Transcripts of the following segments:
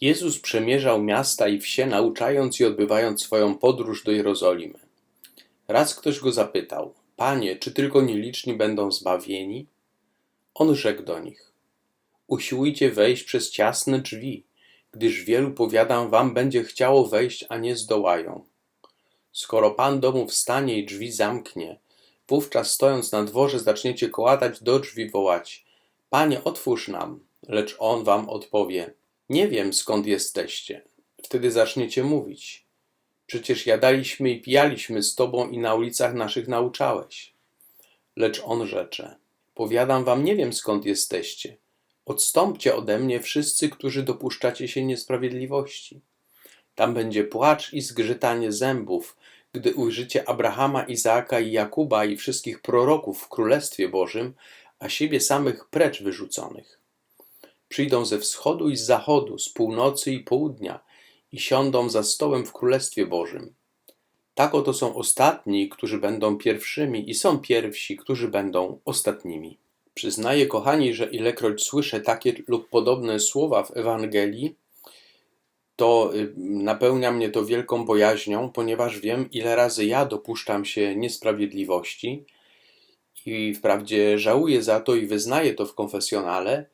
Jezus przemierzał miasta i wsie, nauczając i odbywając swoją podróż do Jerozolimy. Raz ktoś go zapytał: Panie, czy tylko nieliczni będą zbawieni? On rzekł do nich: Usiłujcie wejść przez ciasne drzwi, gdyż wielu, powiadam wam, będzie chciało wejść, a nie zdołają. Skoro pan domu wstanie i drzwi zamknie, wówczas stojąc na dworze zaczniecie kołatać do drzwi wołać: Panie, otwórz nam, lecz on wam odpowie: Nie wiem skąd jesteście. Wtedy zaczniecie mówić: Przecież jadaliśmy i pijaliśmy z tobą i na ulicach naszych nauczałeś. Lecz on rzecze: Powiadam wam, nie wiem skąd jesteście. Odstąpcie ode mnie wszyscy, którzy dopuszczacie się niesprawiedliwości. Tam będzie płacz i zgrzytanie zębów, gdy ujrzycie Abrahama, Izaaka i Jakuba i wszystkich proroków w Królestwie Bożym, a siebie samych precz wyrzuconych. Przyjdą ze wschodu i z zachodu, z północy i południa i siądą za stołem w Królestwie Bożym. Tak oto są ostatni, którzy będą pierwszymi i są pierwsi, którzy będą ostatnimi. Przyznaję, kochani, że ilekroć słyszę takie lub podobne słowa w Ewangelii, to y, napełnia mnie to wielką bojaźnią, ponieważ wiem, ile razy ja dopuszczam się niesprawiedliwości i wprawdzie żałuję za to i wyznaję to w konfesjonale,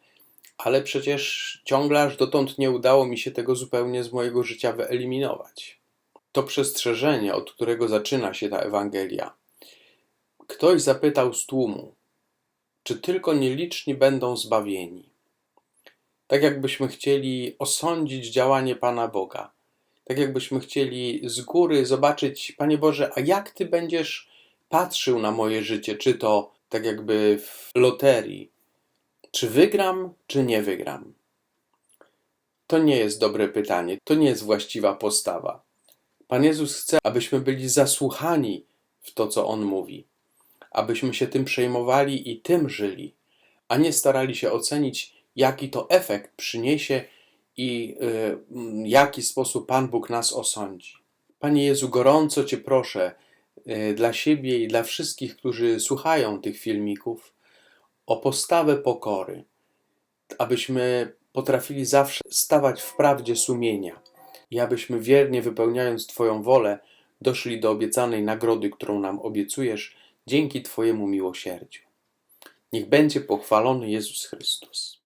ale przecież ciągle aż dotąd nie udało mi się tego zupełnie z mojego życia wyeliminować. To przestrzeżenie, od którego zaczyna się ta Ewangelia. Ktoś zapytał z tłumu, czy tylko nieliczni będą zbawieni? Tak jakbyśmy chcieli osądzić działanie Pana Boga. Tak jakbyśmy chcieli z góry zobaczyć, Panie Boże, a jak Ty będziesz patrzył na moje życie? Czy to tak jakby w loterii? Czy wygram, czy nie wygram? To nie jest dobre pytanie, to nie jest właściwa postawa. Pan Jezus chce, abyśmy byli zasłuchani w to, co On mówi, abyśmy się tym przejmowali i tym żyli, a nie starali się ocenić, jaki to efekt przyniesie i y, jaki sposób Pan Bóg nas osądzi. Panie Jezu, gorąco Cię proszę y, dla siebie i dla wszystkich, którzy słuchają tych filmików, o postawę pokory, abyśmy potrafili zawsze stawać w prawdzie sumienia i abyśmy wiernie wypełniając Twoją wolę doszli do obiecanej nagrody, którą nam obiecujesz dzięki Twojemu miłosierdziu. Niech będzie pochwalony Jezus Chrystus.